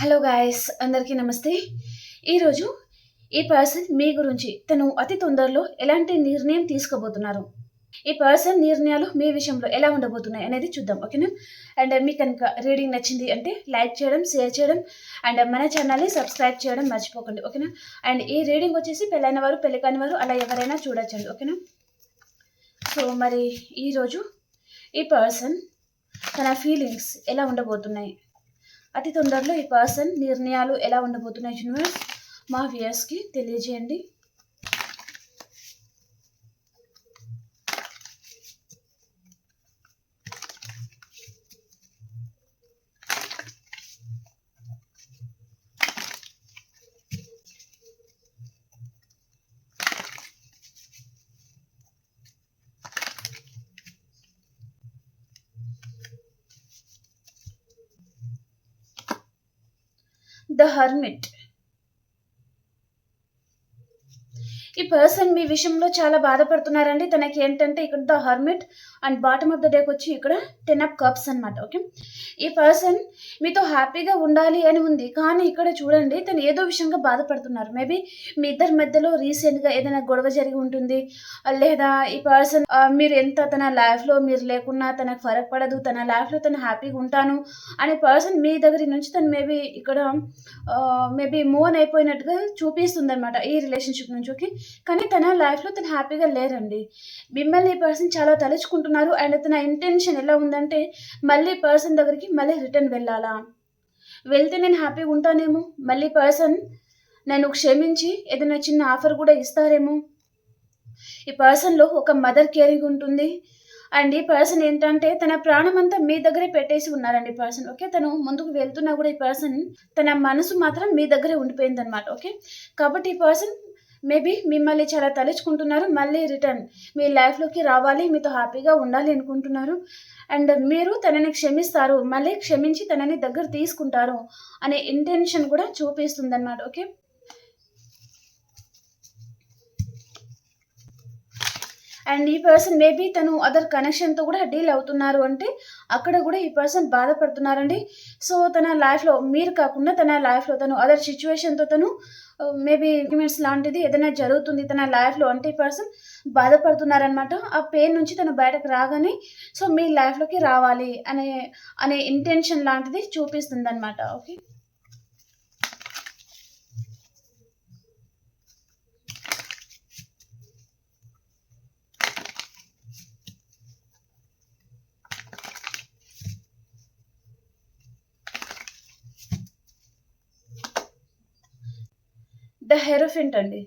Hello guys అందరికీ నమస్తే. ఈరోజు ఈ పర్సన్ మీ గురించి తను అతి తొందరలో ఎలాంటి నిర్ణయం తీసుకోబోతున్నారు? ఈ పర్సన్ నిర్ణయాలు మీ విషయంలో ఎలా ఉండబోతున్నాయి అనేది చూద్దాం ఓకేనా? అండ్ మీకు కనుక రీడింగ్ నచ్చింది అంటే లైక్ చేయడం షేర్ చేయడం అండ్ మన ఛానల్ని సబ్స్క్రైబ్ చేయడం మర్చిపోకండి ఓకేనా? అండ్ ఈ రీడింగ్ వచ్చేసి పెళ్ళైన వారు పెళ్ళి కాని వారు అలా ఎవరైనా చూడొచ్చండి ఓకేనా? సో మరి ఈరోజు ఈ పర్సన్ తన ఫీలింగ్స్ ఎలా ఉండబోతున్నాయి? అతి తొందరలో ఈ పర్సన్ నిర్ణయాలు ఎలా ఉండబోతున్నాయి యూనివర్స్ మా వ్యూయర్స్కి తెలియజేయండి. The hermit. ఈ పర్సన్ మీ విషయంలో చాలా బాధపడుతున్నారండి. తనకి ఏంటంటే ఇక్కడ the hermit and bottom of the డేకి వచ్చి ఇక్కడ టెన్ అప్ కప్స్ అనమాట ఓకే? ఈ పర్సన్ మీతో హ్యాపీగా ఉండాలి అని ఉంది కానీ ఇక్కడ చూడండి తను ఏదో విషయంగా బాధపడుతున్నారు. మేబీ మీ ఇద్దరి మధ్యలో రీసెంట్గా ఏదైనా గొడవ జరిగి ఉంటుంది లేదా ఈ పర్సన్ మీరు ఎంత తన లైఫ్లో మీరు లేకున్నా తనకు ఫరక్ పడదు తన లైఫ్లో తను హ్యాపీగా ఉంటాను అనే పర్సన్ మీ దగ్గర నుంచి తను మేబీ ఇక్కడ మేబీ మూవ్ ఆన్ అయిపోయినట్టుగా చూపిస్తుంది అనమాట ఈ రిలేషన్షిప్ నుంచి ఓకే? కానీ తన లైఫ్లో తను హ్యాపీగా లేరండి. మిమ్మల్ని ఈ పర్సన్ చాలా తలుచుకుంటున్నారు. అండ్ తన ఇంటెన్షన్ ఎలా ఉందంటే మళ్ళీ పర్సన్ దగ్గరికి మళ్ళీ రిటర్న్ వెళ్ళాలా. వెళ్తే నేను హ్యాపీగా ఉంటానేమో మళ్ళీ పర్సన్ నన్ను క్షమించి ఏదైనా చిన్న ఆఫర్ కూడా ఇస్తారేమో. ఈ పర్సన్లో ఒక మదర్ కేరింగ్ ఉంటుంది. అండ్ ఈ పర్సన్ ఏంటంటే తన ప్రాణం అంతా మీ దగ్గరే పెట్టేసి ఉన్నారండి ఈ పర్సన్ ఓకే తను ముందుకు వెళ్తున్నా కూడా ఈ పర్సన్ తన మనసు మాత్రం మీ దగ్గరే ఉండిపోయింది అనమాట ఓకే కాబట్టి ఈ పర్సన్ మేబీ మిమ్మల్ని చాలా తలుచుకుంటున్నారు మళ్ళీ రిటర్న్ మీ లైఫ్లోకి రావాలి మీతో హ్యాపీగా ఉండాలి అనుకుంటున్నారు. అండ్ మీరు తనని క్షమిస్తారు మళ్ళీ క్షమించి తనని దగ్గర తీసుకుంటారు అనే ఇంటెన్షన్ కూడా చూపిస్తుంది అన్నమాట ఓకే? అండ్ ఈ పర్సన్ మేబీ తను అదర్ కనెక్షన్తో కూడా డీల్ అవుతున్నారు అంటే అక్కడ కూడా ఈ పర్సన్ బాధపడుతున్నారండి. సో తన లైఫ్లో మీరు కాకుండా తన లైఫ్లో తను అదర్ సిచ్యువేషన్తో తను uh, మేబీ ఆర్గ్యుమెంట్స్ లాంటిది ఏదైనా జరుగుతుంది తన లైఫ్లో అంటే ఈ పర్సన్ బాధపడుతున్నారనమాట ఆ పెయిన్ నుంచి తను బయటకు రాగానే సో మీ లైఫ్లోకి రావాలి అనే అనే ఇంటెన్షన్ లాంటిది చూపిస్తుంది అనమాట ఓకే ద హెరోఫెంట్ అండి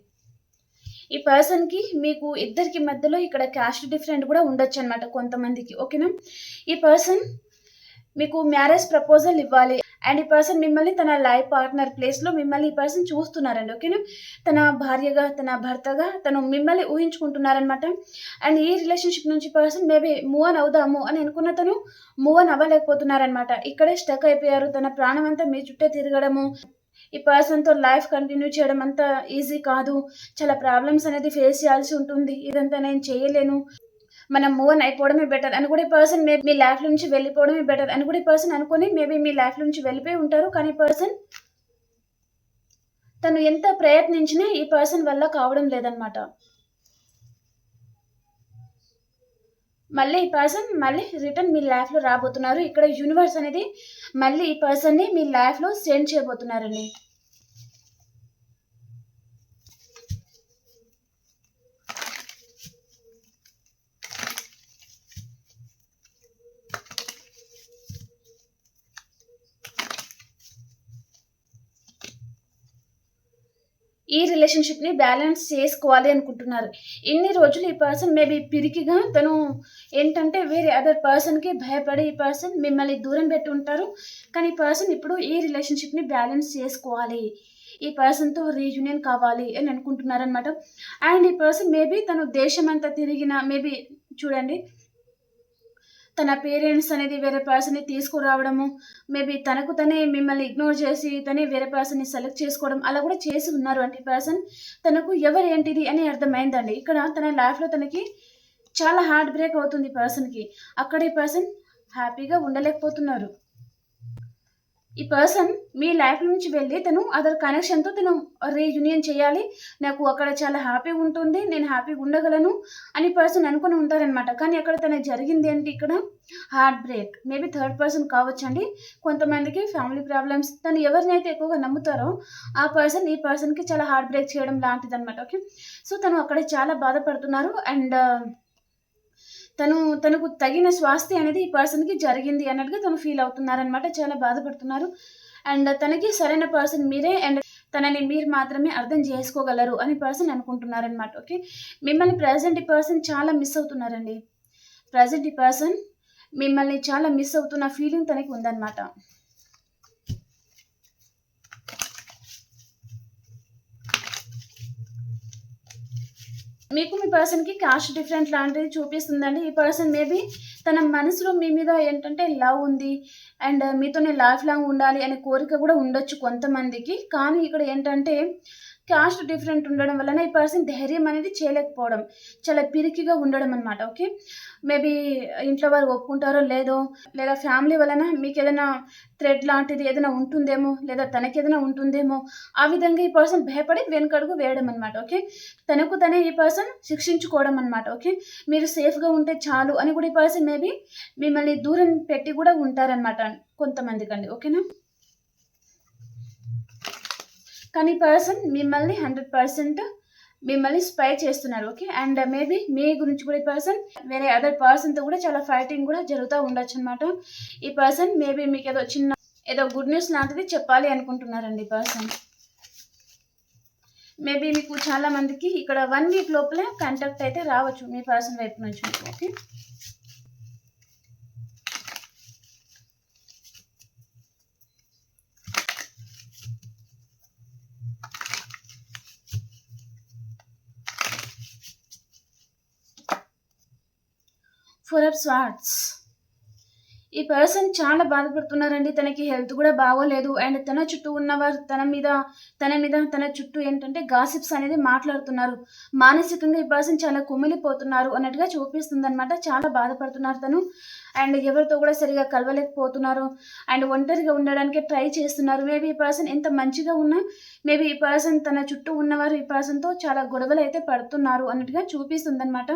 ఈ పర్సన్కి మీకు ఇద్దరికి మధ్యలో ఇక్కడ క్యాస్ట్ డిఫరెంట్ కూడా ఉండొచ్చు అనమాట కొంతమందికి ఓకేనా ఈ పర్సన్ మీకు మ్యారేజ్ ప్రపోజల్ ఇవ్వాలి. అండ్ ఈ పర్సన్ మిమ్మల్ని తన లైఫ్ పార్ట్నర్ ప్లేస్లో మిమ్మల్ని ఈ పర్సన్ చూస్తున్నారండి ఓకేనా తన భార్యగా తన భర్తగా తను మిమ్మల్ని ఊహించుకుంటున్నారనమాట అండ్ ఈ రిలేషన్షిప్ నుంచి పర్సన్ మేబీ మూవ్ ఆన్ అవుదాము అని అనుకున్న తను మూవ్ ఆన్ అవ్వలేకపోతున్నారనమాట ఇక్కడే స్టక్ అయిపోయారు తన ప్రాణం అంతా మీ చుట్టే తిరగడము ఈ పర్సన్తో లైఫ్ కంటిన్యూ చేయడం అంత ఈజీ కాదు. చాలా ప్రాబ్లమ్స్ అనేది ఫేస్ చేయాల్సి ఉంటుంది. ఇదంతా నేను చేయలేను. మనం మూవ్ అని అయిపోవడమే బెటర్ అని కూడా ఈ పర్సన్ మే మీ లైఫ్ నుంచి వెళ్ళిపోవడమే బెటర్ అని కూడా ఈ పర్సన్ అనుకుని మేబీ మీ లైఫ్ నుంచి వెళ్ళిపోయి ఉంటారు. కానీ పర్సన్ తను ఎంత ప్రయత్నించినా ఈ పర్సన్ వల్ల కావడం లేదనమాట మళ్ళీ ఈ పర్సన్ మళ్ళీ రిటర్న్ మీ లైఫ్లో రాబోతున్నారు. ఇక్కడ యూనివర్స్ అనేది మళ్ళీ ఈ పర్సన్ని మీ లైఫ్లో సెండ్ చేయబోతున్నారండి. ఈ రిలేషన్షిప్ని బ్యాలెన్స్ చేసుకోవాలి అనుకుంటున్నారు. ఇన్ని రోజులు ఈ పర్సన్ మేబీ పిరికిగా తను ఏంటంటే వేరే అదర్ పర్సన్కి భయపడి ఈ పర్సన్ మిమ్మల్ని దూరం పెట్టి ఉంటారు. కానీ ఈ పర్సన్ ఇప్పుడు ఈ రిలేషన్షిప్ని బ్యాలెన్స్ చేసుకోవాలి. ఈ పర్సన్తో రీయూనియన్ కావాలి అని అనుకుంటున్నారనమాట అండ్ ఈ పర్సన్ మేబీ తను దేశం తిరిగిన మేబీ చూడండి తన పేరెంట్స్ అనేది వేరే పర్సన్ని తీసుకురావడము మేబీ తనకు తనే మిమ్మల్ని ఇగ్నోర్ చేసి తనే వేరే పర్సన్ని సెలెక్ట్ చేసుకోవడం అలా కూడా చేసి ఉన్నారు అంటే పర్సన్. తనకు ఎవరు ఏంటిది అని అర్థమైందండి. ఇక్కడ తన లైఫ్లో తనకి చాలా హార్ట్ బ్రేక్ అవుతుంది పర్సన్కి. అక్కడ ఈ పర్సన్ హ్యాపీగా ఉండలేకపోతున్నారు. ఈ పర్సన్ మీ లైఫ్ నుంచి వెళ్ళి తను అదర్ కనెక్షన్తో తను రీయూనియన్ చేయాలి. నాకు అక్కడ చాలా హ్యాపీగా ఉంటుంది నేను హ్యాపీగా ఉండగలను అని పర్సన్ అనుకుని ఉంటారనమాట కానీ అక్కడ తనకి జరిగింది ఏంటి ఇక్కడ heart break maybe third person కావచ్చండి. కొంతమందికి ఫ్యామిలీ ప్రాబ్లమ్స్ తను ఎవరినైతే ఎక్కువగా నమ్ముతారో ఆ పర్సన్ ఈ పర్సన్కి చాలా హార్ట్ బ్రేక్ చేయడం లాంటిది అనమాట ఓకే సో తను అక్కడ చాలా బాధపడుతున్నారు. అండ్ తను తనకు తగిన స్వాస్థ్య అనేది ఈ పర్సన్కి జరిగింది అన్నట్టుగా తను ఫీల్ అవుతున్నారనమాట చాలా బాధపడుతున్నారు. అండ్ తనకి సరైన పర్సన్ మీరే అండ్ తనని మీరు మాత్రమే అర్థం చేసుకోగలరు అని పర్సన్ అనుకుంటున్నారనమాట ఓకే? మిమ్మల్ని ప్రజెంట్ ఈ పర్సన్ చాలా మిస్ అవుతున్నారండి. ప్రజెంట్ ఈ పర్సన్ మిమ్మల్ని చాలా మిస్ అవుతున్న ఫీలింగ్ తనకి ఉందన్నమాట. మీకు మీ పర్సన్కి కాస్ట్ డిఫరెంట్ లాంటిది చూపిస్తుందండి. ఈ పర్సన్ మేబీ తన మనసులో మీ మీద ఏంటంటే లవ్ ఉంది అండ్ మీతోనే లైఫ్ లాంగ్ ఉండాలి అనే కోరిక కూడా ఉండొచ్చు కొంతమందికి. కానీ ఇక్కడ ఏంటంటే కాస్ట్ డిఫరెంట్ ఉండడం వలన ఈ పర్సన్ ధైర్యం అనేది చేయలేకపోవడం చాలా పిరికిగా ఉండడం అనమాట ఓకే? మేబీ ఇంట్లో వారు ఒప్పుకుంటారో లేదో లేదా ఫ్యామిలీ వలన మీకు ఏదైనా థ్రెడ్ లాంటిది ఏదైనా ఉంటుందేమో లేదా తనకి ఏదైనా ఉంటుందేమో ఆ విధంగా ఈ పర్సన్ భయపడి వెనుకడుగు వేయడం అనమాట ఓకే? తనకు తనే ఈ పర్సన్ శిక్షించుకోవడం అనమాట ఓకే? మీరు సేఫ్గా ఉంటే చాలు అని కూడా ఈ పర్సన్ మేబీ మిమ్మల్ని దూరం పెట్టి కూడా ఉంటారనమాట కొంతమందికి అండి ఓకేనా? కానీ పర్సన్ మిమ్మల్ని హండ్రెడ్ పర్సెంట్ మిమ్మల్ని స్పై చేస్తున్నారు ఓకే అండ్ మేబీ మీ గురించి కూడా ఈ పర్సన్ వేరే అదర్ పర్సన్తో కూడా చాలా ఫైటింగ్ కూడా జరుగుతూ ఉండొచ్చు అనమాట ఈ పర్సన్ మేబీ మీకు ఏదో చిన్న ఏదో గుడ్ న్యూస్ లాంటిది చెప్పాలి అనుకుంటున్నారండి ఈ పర్సన్ మేబీ మీకు చాలా మందికి ఇక్కడ వన్ వీక్ లోపలే కాంటాక్ట్ అయితే రావచ్చు మీ పర్సన్ వైపు నుంచి ఓకే ఫోర్ అప్ స్వాట్స్ ఈ పర్సన్ చాలా బాధపడుతున్నారండి. తనకి హెల్త్ కూడా బాగోలేదు. అండ్ తన చుట్టూ ఉన్నవారు తన మీద తన మీద తన చుట్టూ ఏంటంటే గాసిప్స్ అనేది మాట్లాడుతున్నారు. మానసికంగా ఈ పర్సన్ చాలా కుమిలిపోతున్నారు అన్నట్టుగా చూపిస్తుంది అనమాట చాలా బాధపడుతున్నారు తను. అండ్ ఎవరితో కూడా సరిగా కలవలేకపోతున్నారు. అండ్ ఒంటరిగా ఉండడానికి ట్రై చేస్తున్నారు. మేబీ ఈ పర్సన్ ఎంత మంచిగా ఉన్నా మేబీ ఈ పర్సన్ తన చుట్టూ ఉన్నవారు ఈ పర్సన్తో చాలా గొడవలు అయితే పడుతున్నారు అన్నట్టుగా చూపిస్తుంది అనమాట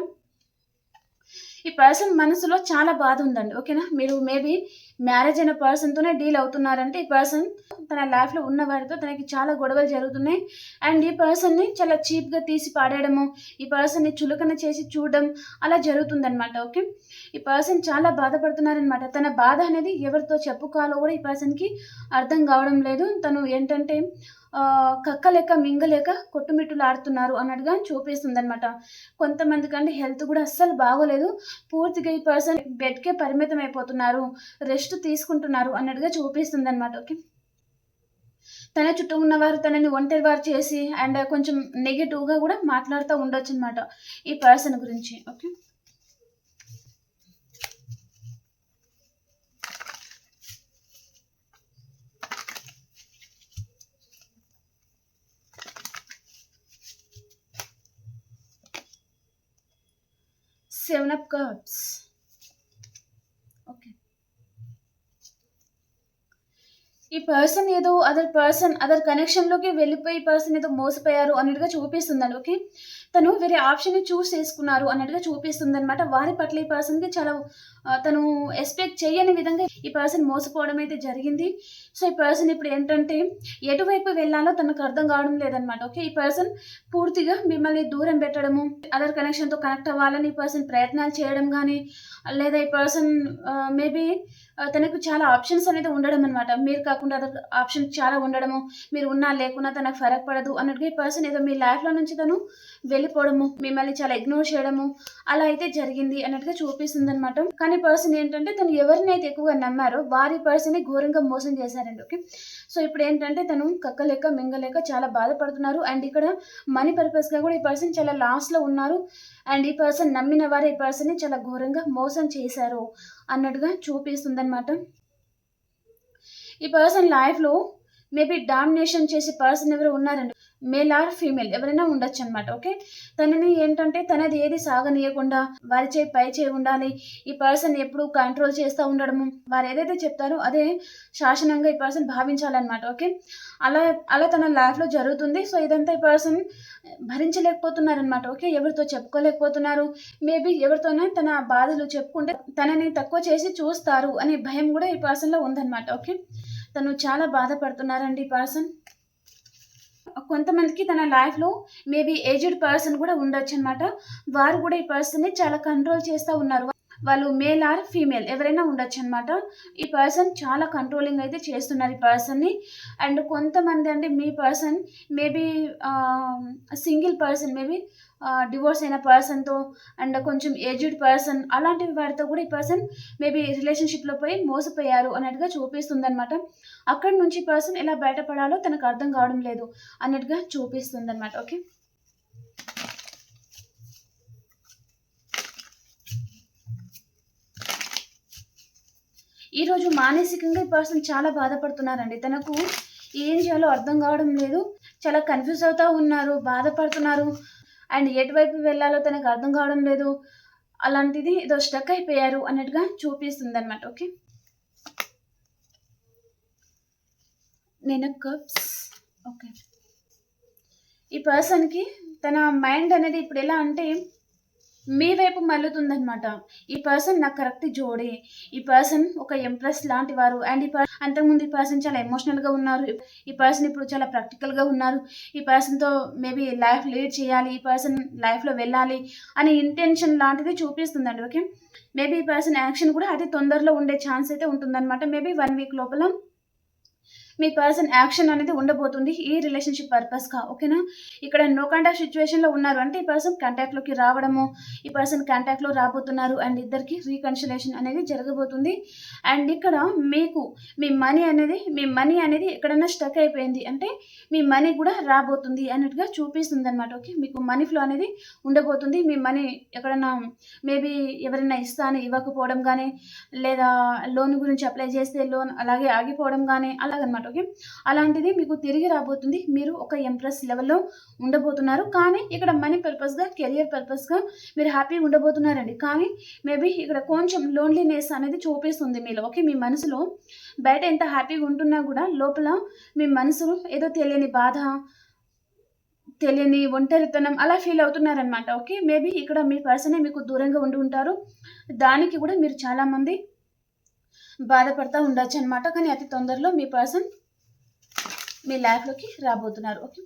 ఈ పర్సన్ మనసులో చాలా బాధ ఉందండి. ఓకేనా? మీరు మేబీ మ్యారేజ్ అయిన పర్సన్తోనే డీల్ అవుతున్నారంటే ఈ పర్సన్ తన లైఫ్లో ఉన్న వారితో తనకి చాలా గొడవలు జరుగుతున్నాయి. అండ్ ఈ పర్సన్ని చాలా చీప్గా తీసి పాడేయడము ఈ పర్సన్ని చులకన చేసి చూడడం అలా జరుగుతుందనమాట ఓకే? ఈ పర్సన్ చాలా బాధపడుతున్నారనమాట తన బాధ అనేది ఎవరితో చెప్పుకోవాలో కూడా ఈ పర్సన్కి అర్థం కావడం లేదు. తను ఏంటంటే కక్కలేక మింగలేక కొట్టుమిట్టులు ఆడుతున్నారు అన్నట్టుగా చూపిస్తుంది అనమాట కొంతమంది కంటే హెల్త్ కూడా అస్సలు బాగోలేదు. పూర్తిగా ఈ పర్సన్ బెడ్కే పరిమితం అయిపోతున్నారు రెస్ట్ తీసుకుంటున్నారు అన్నట్టుగా చూపిస్తుంది అనమాట ఓకే? తన చుట్టూ ఉన్నవారు తనని ఒంటరి వారు చేసి అండ్ కొంచెం నెగిటివ్గా కూడా మాట్లాడుతూ ఉండొచ్చు అనమాట ఈ పర్సన్ గురించి okay? Seven of cups okay ఈ పర్సన్ ఏదో అదర్ పర్సన్ అదర్ కనెక్షన్లోకి వెళ్ళిపోయి పర్సన్ ఏదో మోసపోయారు అన్నట్టుగా చూపిస్తుందండి ఓకే తను వేరే ఆప్షన్ చూస్ చేసుకున్నారు అన్నట్టుగా చూపిస్తుంది అనమాట వారి పట్ల ఈ పర్సన్కి చాలా తను ఎక్స్పెక్ట్ చేయని విధంగా ఈ పర్సన్ మోసపోవడం అయితే జరిగింది. సో ఈ పర్సన్ ఇప్పుడు ఏంటంటే ఎటువైపు వెళ్ళాలో తనకు అర్థం కావడం లేదనమాట ఓకే ఈ పర్సన్ పూర్తిగా మిమ్మల్ని దూరం పెట్టడము అదర్ కనెక్షన్తో కనెక్ట్ అవ్వాలని ఈ పర్సన్ ప్రయత్నాలు చేయడం కానీ లేదా ఈ పర్సన్ మేబీ తనకు చాలా ఆప్షన్స్ అనేది ఉండడం అనమాట మీరు కాకుండా అదర్ ఆప్షన్ చాలా ఉండడము మీరు ఉన్నా లేకున్నా తనకు ఫరక్ పడదు అన్నట్టుగా ఈ పర్సన్ ఏదో మీ లైఫ్లో నుంచి తను వెళ్ళిపోవడము మిమ్మల్ని చాలా ఇగ్నోర్ చేయడము అలా అయితే జరిగింది అన్నట్టుగా చూపిస్తుంది అనమాట కానీ పర్సన్ ఏంటంటే తను ఎవరినైతే ఎక్కువగా నమ్మారో వారి పర్సన్ ఘోరంగా మోసం చేశారండి ఓకే సో ఇప్పుడు ఏంటంటే తను కక్కలేక మింగలేక చాలా బాధపడుతున్నారు. అండ్ ఇక్కడ మనీ పర్పస్గా కూడా ఈ పర్సన్ చాలా లాస్లో ఉన్నారు. అండ్ ఈ పర్సన్ నమ్మిన వారు ఈ పర్సన్ని చాలా ఘోరంగా మోసం చేశారు అన్నట్టుగా చూపిస్తుందన్నమాట. ఈ పర్సన్ లైఫ్లో మేబీ డామినేషన్ చేసే పర్సన్ ఎవరు ఉన్నారండి. మేల్ ఆర్ ఫీమేల్ ఎవరైనా ఉండొచ్చు అనమాట ఓకే తనని ఏంటంటే తనది ఏది సాగనీయకుండా వారి చేయి పై చేయి ఉండాలి ఈ పర్సన్ ఎప్పుడు కంట్రోల్ చేస్తూ ఉండడము వారు ఏదైతే చెప్తారో అదే శాసనంగా ఈ పర్సన్ భావించాలన్నమాట ఓకే అలా అలా తన లైఫ్లో జరుగుతుంది సో ఇదంతా ఈ పర్సన్ భరించలేకపోతున్నారనమాట ఓకే ఎవరితో చెప్పుకోలేకపోతున్నారు మేబీ ఎవరితోనే తన బాధలు చెప్పుకుంటే తనని తక్కువ చేసి చూస్తారు అనే భయం కూడా ఈ పర్సన్లో ఉందన్నమాట ఓకే తను చాలా బాధపడుతున్నారండి ఈ పర్సన్ కొంతమందికి తన లైఫ్లో మేబీ ఏజ్డ్ పర్సన్ కూడా ఉండొచ్చు అనమాట వారు కూడా ఈ పర్సన్ని చాలా కంట్రోల్ చేస్తూ ఉన్నారు. వాళ్ళు మేల్ ఆర్ ఫీమేల్ ఎవరైనా ఉండొచ్చు అనమాట ఈ పర్సన్ చాలా కంట్రోలింగ్ అయితే చేస్తున్నారు ఈ పర్సన్ని అండ్ కొంతమంది అంటే మీ person maybe single person maybe divorce అయిన పర్సన్తో అండ్ కొంచెం ఏజ్డ్ పర్సన్ అలాంటి వారితో కూడా ఈ పర్సన్ మేబీ రిలేషన్షిప్లో పోయి మోసపోయారు అన్నట్టుగా చూపిస్తుంది అనమాట అక్కడి నుంచి పర్సన్ ఎలా బయటపడాలో తనకు అర్థం కావడం లేదు అన్నట్టుగా చూపిస్తుంది అనమాట ఓకే ఈరోజు మానసికంగా ఈ పర్సన్ చాలా బాధపడుతున్నారండి. తనకు ఏం చేయాలో అర్థం కావడం లేదు. చాలా కన్ఫ్యూజ్ అవుతూ ఉన్నారు బాధపడుతున్నారు. అండ్ ఎటువైపు వెళ్ళాలో తనకు అర్థం కావడం లేదు. అలాంటిది ఏదో స్టక్ అయిపోయారు అన్నట్టుగా చూపిస్తుంది అనమాట ఓకే? నేను కప్స్ ఓకే. ఈ పర్సన్కి తన మైండ్ అనేది ఇప్పుడు ఎలా అంటే మీ వైపు మళ్ళుతుందనమాట ఈ పర్సన్ నాకు కరెక్ట్ జోడి. ఈ పర్సన్ ఒక ఎంప్రెస్ లాంటి వారు. అండ్ ఈ పర్సన్ అంతకుముందు ఈ పర్సన్ చాలా ఎమోషనల్గా ఉన్నారు. ఈ పర్సన్ ఇప్పుడు చాలా ప్రాక్టికల్గా ఉన్నారు. ఈ పర్సన్తో మేబీ లైఫ్ లీడ్ చేయాలి. ఈ పర్సన్ లైఫ్లో వెళ్ళాలి అనే ఇంటెన్షన్ లాంటిది చూపిస్తుందండి ఓకే మేబీ ఈ పర్సన్ యాక్షన్ కూడా అతి తొందరలో ఉండే ఛాన్స్ అయితే ఉంటుందన్నమాట. మేబీ వన్ వీక్ లోపల మీ పర్సన్ యాక్షన్ అనేది ఉండబోతుంది ఈ రిలేషన్షిప్ పర్పస్గా ఓకేనా? ఇక్కడ నో కాంటాక్ట్ సిచ్యువేషన్లో ఉన్నారు అంటే ఈ పర్సన్ కాంటాక్ట్లోకి రావడము ఈ పర్సన్ కాంటాక్ట్లో రాబోతున్నారు అండ్ ఇద్దరికి రీకన్సిలేషన్ అనేది జరగబోతుంది. అండ్ ఇక్కడ మీకు మీ మనీ అనేది మీ మనీ అనేది ఎక్కడైనా స్టక్ అయిపోయింది అంటే మీ మనీ కూడా రాబోతుంది అన్నట్టుగా చూపిస్తుంది అనమాట ఓకే? మీకు మనీ ఫ్లో అనేది ఉండబోతుంది. మీ మనీ ఎక్కడైనా మేబీ ఎవరైనా ఇస్తాను ఇవ్వకపోవడం కానీ లేదా లోన్ గురించి అప్లై చేస్తే లోన్ అలాగే ఆగిపోవడం కానీ అలాగనమాట ఓకే అలాంటిది మీకు తిరిగి రాబోతుంది. మీరు ఒక ఎంప్రెస్ లెవెల్లో ఉండబోతున్నారు. కానీ ఇక్కడ మనీ పర్పస్గా కెరియర్ పర్పస్గా మీరు హ్యాపీగా ఉండబోతున్నారండి. కానీ మేబీ ఇక్కడ కొంచెం లోన్లీనెస్ అనేది చూపిస్తుంది మీలో. ఓకే మీ మనసులో బయట ఎంత హ్యాపీగా ఉంటున్నా కూడా లోపల మీ మనసు ఏదో తెలియని బాధ తెలియని ఒంటరితనం అలా ఫీల్ అవుతున్నారనమాట ఓకే మేబీ ఇక్కడ మీ పర్సనే మీకు దూరంగా ఉండి ఉంటారు. దానికి కూడా మీరు చాలామంది బాధపడతా ఉండొచ్చు అనమాట కానీ అతి తొందరలో మీ పర్సన్ మీ లైఫ్లోకి రాబోతున్నారు ఓకే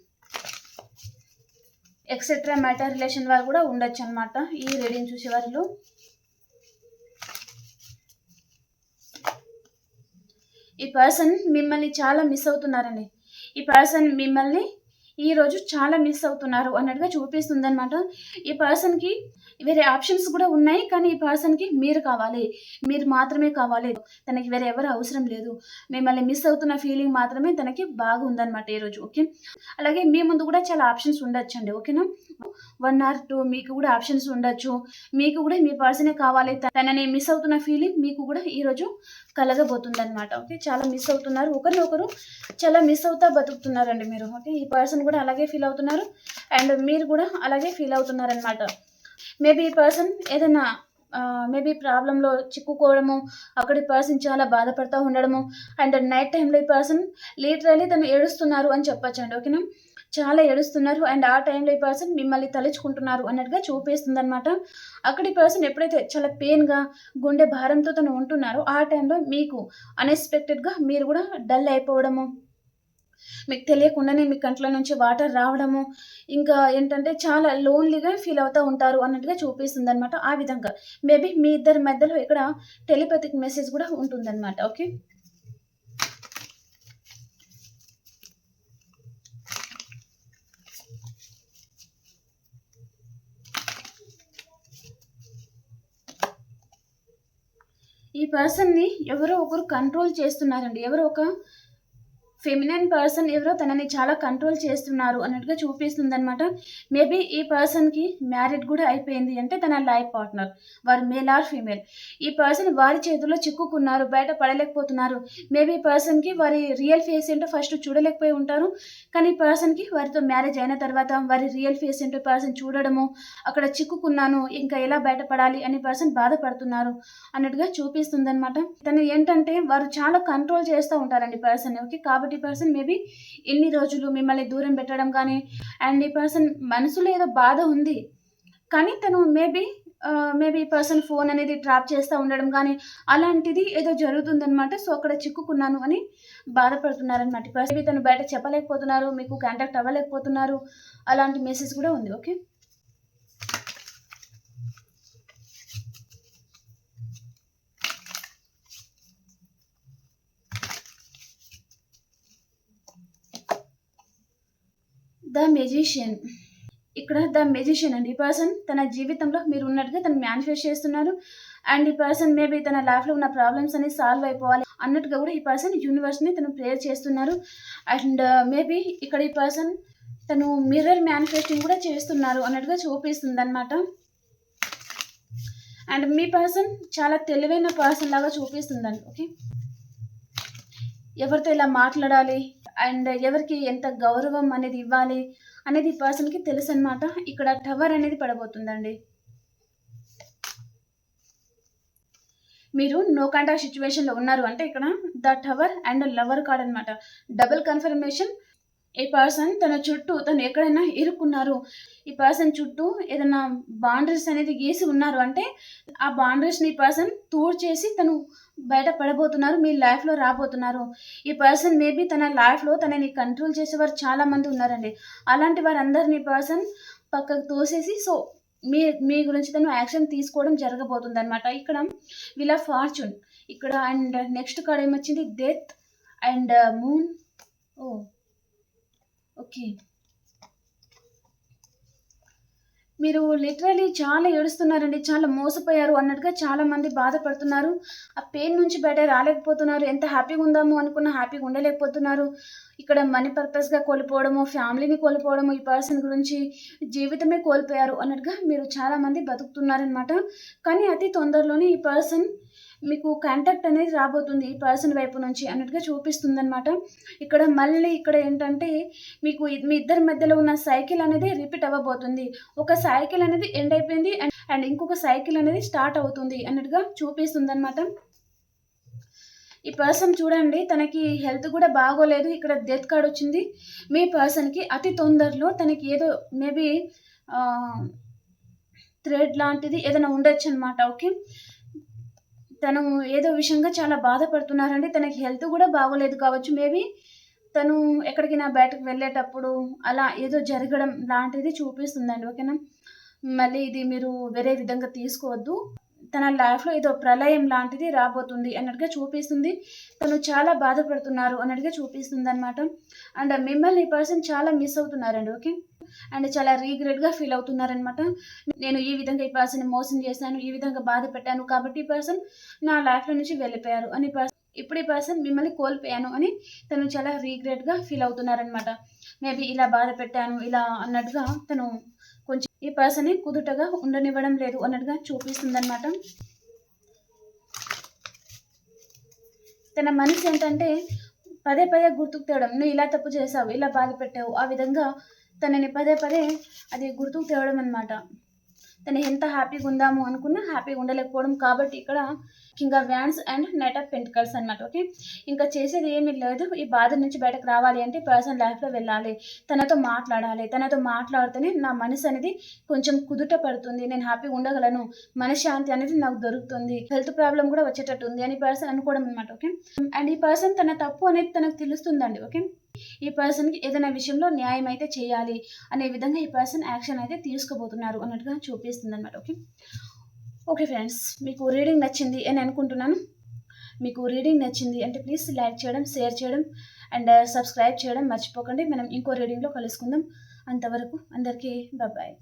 ఎక్సెట్రా మ్యాటర్ రిలేషన్ వారు కూడా ఉండొచ్చు అనమాట ఈ రీడింగ్ చూసే వారిలో. ఈ పర్సన్ మిమ్మల్ని చాలా మిస్ అవుతున్నారండి. ఈ పర్సన్ మిమ్మల్ని ఈరోజు చాలా మిస్ అవుతున్నారు అన్నట్టుగా చూపిస్తుంది అనమాట ఈ పర్సన్కి వేరే ఆప్షన్స్ కూడా ఉన్నాయి కానీ ఈ పర్సన్కి మీరు కావాలి. మీరు మాత్రమే కావాలి. తనకి వేరే ఎవరు అవసరం లేదు. మిమ్మల్ని మిస్ అవుతున్న ఫీలింగ్ మాత్రమే తనకి బాగుందన్నమాట ఈరోజు ఓకే? అలాగే మీ ముందు కూడా చాలా ఆప్షన్స్ ఉండొచ్చండి ఓకేనా? వన్ ఆర్ టూ మీకు కూడా ఆప్షన్స్ ఉండొచ్చు. మీకు కూడా మీ పర్సనే కావాలి తనని మిస్ అవుతున్న ఫీలింగ్ మీకు కూడా ఈరోజు కలగబోతుంది అనమాట ఓకే చాలా మిస్ అవుతున్నారు. ఒకరినొకరు చాలా మిస్ అవుతా బతుకుతున్నారండి మీరు. ఓకే ఈ పర్సన్ కూడా అలాగే ఫీల్ అవుతున్నారు. అండ్ మీరు కూడా అలాగే ఫీల్ అవుతున్నారనమాట మేబీ ఈ పర్సన్ ఏదైనా మేబీ ప్రాబ్లంలో చిక్కుకోవడము అక్కడి పర్సన్ చాలా బాధపడుతూ ఉండడము అండ్ నైట్ టైంలో ఈ పర్సన్ లీటరల్లీ తను ఏడుస్తున్నారు అని చెప్పచ్చండి. ఓకేనా చాలా ఏడుస్తున్నారు. అండ్ ఆ టైంలో ఈ పర్సన్ మిమ్మల్ని తలుచుకుంటున్నారు అన్నట్టుగా చూపిస్తుంది అనమాట అక్కడి పర్సన్ ఎప్పుడైతే చాలా పెయిన్గా గుండె భారంతో తను ఉంటున్నారో ఆ టైంలో మీకు అన్ఎక్స్పెక్టెడ్గా మీరు కూడా డల్ అయిపోవడము మీకు తెలియకుండానే మీ కంట్లో నుంచి వాటర్ రావడము ఇంకా ఏంటంటే చాలా లోన్లీగా ఫీల్ అవుతూ ఉంటారు అన్నట్టుగా చూపిస్తుంది అనమాట ఆ విధంగా. మేబీ మీ ఇద్దరి మధ్యలో ఇక్కడ టెలిపతిక్ మెసేజ్ కూడా ఉంటుందన్నమాట. ఓకే ఈ పర్సన్ని ఎవరో ఒకరు కంట్రోల్ చేస్తున్నారండి. ఎవరో ఒక ఫెమినైన్ పర్సన్ ఎవరో తనని చాలా కంట్రోల్ చేస్తున్నారు అన్నట్టుగా చూపిస్తుంది అనమాట మేబీ ఈ పర్సన్కి మ్యారీడ్ కూడా అయిపోయింది అంటే తన లైఫ్ పార్ట్నర్ వారు మేల్ ఆర్ ఫీమేల్ ఈ పర్సన్ వారి చేతుల్లో చిక్కుకున్నారు బయట పడలేకపోతున్నారు. మేబీ పర్సన్కి వారి రియల్ ఫేస్ ఏంటో ఫస్ట్ చూడలేకపోయి ఉంటారు. కానీ ఈ పర్సన్కి వారితో మ్యారేజ్ అయిన తర్వాత వారి రియల్ ఫేస్ ఏంటో పర్సన్ చూడడము అక్కడ చిక్కుకున్నాను ఇంకా ఎలా బయటపడాలి అని పర్సన్ బాధపడుతున్నారు అన్నట్టుగా చూపిస్తుంది అనమాట తను ఏంటంటే వారు చాలా కంట్రోల్ చేస్తూ ఉంటారండి పర్సన్ ఓకే కాబట్టి ఈ పర్సన్ మేబీ ఇన్ని రోజులు మిమ్మల్ని దూరం పెట్టడం కానీ అండ్ ఈ పర్సన్ మనసులో ఏదో బాధ ఉంది. కానీ తను మేబీ మేబీ పర్సన్ ఫోన్ అనేది ట్రాప్ చేస్తూ ఉండడం కానీ అలాంటిది ఏదో జరుగుతుందనమాట సో అక్కడ చిక్కుకున్నాను అని బాధపడుతున్నారనమాట పర్సన్ తను బయట చెప్పలేకపోతున్నారు మీకు కాంటాక్ట్ అవ్వలేకపోతున్నారు అలాంటి మెసేజ్ కూడా ఉంది ఓకే ద మెజిషియన్ ఇక్కడ ద మెజిషియన్ అండి. ఈ పర్సన్ తన జీవితంలో మీరు ఉన్నట్టుగా తను మేనిఫెస్ట్ చేస్తున్నారు. అండ్ ఈ పర్సన్ మేబీ తన లైఫ్లో ఉన్న ప్రాబ్లమ్స్ అనేవి సాల్వ్ అయిపోవాలి అన్నట్టుగా కూడా ఈ పర్సన్ యూనివర్స్ని తను ప్రేయర్ చేస్తున్నారు. అండ్ uh, మేబీ ఇక్కడ ఈ పర్సన్ తను మిర్రర్ మ్యానిఫెస్టింగ్ కూడా చేస్తున్నారు అన్నట్టుగా చూపిస్తుంది అనమాట అండ్ మీ పర్సన్ చాలా తెలివైన పర్సన్ లాగా చూపిస్తుందండి. ఓకే? ఎవరితో ఇలా మాట్లాడాలి? అండ్ ఎవరికి ఎంత గౌరవం అనేది ఇవ్వాలి అనేది పర్సన్కి తెలుసు అనమాట ఇక్కడ టవర్ అనేది పడబోతుందండి. మీరు నో కాంటాక్ట్ సిచ్యువేషన్లో ఉన్నారు అంటే ఇక్కడ the tower and lover card అనమాట డబుల్ కన్ఫర్మేషన్ ఈ పర్సన్ తన చుట్టూ తను ఎక్కడైనా ఇరుక్కున్నారు ఈ పర్సన్ చుట్టూ ఏదైనా బౌండరీస్ అనేది గీసి ఉన్నారు అంటే ఆ బౌండరీస్ని ఈ పర్సన్ తూడ్ చేసి తను బయట పడబోతున్నారు మీ లైఫ్లో రాబోతున్నారు. ఈ పర్సన్ మేబీ తన లైఫ్లో తనని కంట్రోల్ చేసేవారు చాలా మంది ఉన్నారండి. అలాంటి వారందరినీ పర్సన్ పక్కకు తోసేసి సో మీ మీ గురించి తను యాక్షన్ తీసుకోవడం జరగబోతుంది అనమాట ఇక్కడ విల్ ఫార్చ్యూన్ ఇక్కడ అండ్ నెక్స్ట్ కార్డ్ ఏమొచ్చింది? Death and moon oh. Okay. మీరు లిటరలీ చాలా ఏడుస్తున్నారండి చాలా మోసపోయారు అన్నట్టుగా చాలా మంది బాధపడుతున్నారు. ఆ పెయిన్ నుంచి బయట రాలేకపోతున్నారు ఎంత హ్యాపీగా ఉందాము అనుకున్న హ్యాపీగా ఉండలేకపోతున్నారు. ఇక్కడ మనీ పర్పస్గా కోల్పోవడము ఫ్యామిలీని కోల్పోవడము ఈ పర్సన్ గురించి జీవితమే కోల్పోయారు అన్నట్టుగా మీరు చాలామంది బతుకుతున్నారనమాట కానీ అతి తొందరలోనే ఈ పర్సన్ మీకు కాంటాక్ట్ అనేది రాబోతుంది ఈ పర్సన్ వైపు నుంచి అన్నట్టుగా చూపిస్తుంది అనమాట ఇక్కడ మళ్ళీ ఇక్కడ ఏంటంటే మీకు మీ ఇద్దరి మధ్యలో ఉన్న సైకిల్ అనేది రిపీట్ అవ్వబోతుంది. ఒక సైకిల్ అనేది ఎండ్ అయిపోయింది అండ్ అండ్ ఇంకొక సైకిల్ అనేది స్టార్ట్ అవుతుంది అన్నట్టుగా చూపిస్తుంది అనమాట ఈ పర్సన్ చూడండి తనకి హెల్త్ కూడా బాగోలేదు. ఇక్కడ డెత్ కార్డ్ వచ్చింది. మీ పర్సన్కి అతి తొందరలో తనకి ఏదో మేబీ థ్రెడ్ లాంటిది ఏదైనా ఉండొచ్చు అనమాట ఓకే? తను ఏదో విషయంగా చాలా బాధపడుతున్నారండి. తనకి హెల్త్ కూడా బాగోలేదు కావచ్చు. మేబీ తను ఎక్కడికైనా బయటకు వెళ్ళేటప్పుడు అలా ఏదో జరగడం లాంటిది చూపిస్తుందండి. ఓకేనా? మళ్ళీ ఇది మీరు వేరే విధంగా తీసుకోవద్దు. తన లైఫ్లో ఏదో ప్రళయం లాంటిది రాబోతుంది అన్నట్టుగా చూపిస్తుంది. తను చాలా బాధపడుతున్నారు అన్నట్టుగా చూపిస్తుంది అనమాట అండ్ మిమ్మల్ని ఈ పర్సన్ చాలా మిస్ అవుతున్నారండి ఓకే అండ్ చాలా రీగ్రెట్గా ఫీల్ అవుతున్నారనమాట నేను ఈ విధంగా ఈ పర్సన్ మోసం చేశాను ఈ విధంగా బాధ పెట్టాను కాబట్టి ఈ పర్సన్ నా లైఫ్లో నుంచి వెళ్ళిపోయారు అని పర్సన్ ఇప్పుడు ఈ పర్సన్ మిమ్మల్ని కోల్పోయాను అని తను చాలా రీగ్రెట్గా ఫీల్ అవుతున్నారనమాట మేబీ ఇలా బాధ పెట్టాను ఇలా అన్నట్టుగా తను ఈ పర్సన్ కుదుటగా ఉండనివ్వడం లేదు అన్నట్టుగా చూపిస్తుంది అనమాట తన మనసు ఏంటంటే పదే పదే గుర్తుకు తేవడం. నువ్వు ఇలా తప్పు చేసావు ఇలా బాధ పెట్టావు. ఆ విధంగా తనని పదే పదే అది గుర్తుకు తేవడం అనమాట తను ఎంత హ్యాపీగా ఉందాము అనుకున్నా హ్యాపీగా ఉండలేకపోవడం కాబట్టి ఇక్కడ ఇంకా wands and knight of pentacles అనమాట ఓకే? ఇంకా చేసేది ఏమీ లేదు. ఈ బాధ నుంచి బయటకు రావాలి అంటే పర్సన్ లైఫ్లో వెళ్ళాలి. తనతో మాట్లాడాలి. తనతో మాట్లాడితేనే నా మనసు అనేది కొంచెం కుదుట పడుతుంది. నేను హ్యాపీగా ఉండగలను. మనశ్శాంతి అనేది నాకు దొరుకుతుంది. హెల్త్ ప్రాబ్లం కూడా వచ్చేటట్టు ఉంది అని పర్సన్ అనుకోవడం అనమాట ఓకే? అండ్ ఈ పర్సన్ తన తప్పు అనేది తనకు తెలుస్తుందండి ఓకే? ఈ పర్సన్కి ఏదైనా విషయంలో న్యాయం అయితే చేయాలి అనే విధంగా ఈ పర్సన్ యాక్షన్ అయితే తీసుకోబోతున్నారు అన్నట్టుగా చూపిస్తుంది అనమాట ఓకే ఓకే ఫ్రెండ్స్ మీకు రీడింగ్ నచ్చింది అని అనుకుంటున్నాను. మీకు రీడింగ్ నచ్చింది అంటే ప్లీజ్ లైక్ చేయడం షేర్ చేయడం అండ్ సబ్స్క్రైబ్ uh, చేయడం మర్చిపోకండి. మనం ఇంకో రీడింగ్లో కలుసుకుందాం. అంతవరకు అందరికీ బాయ్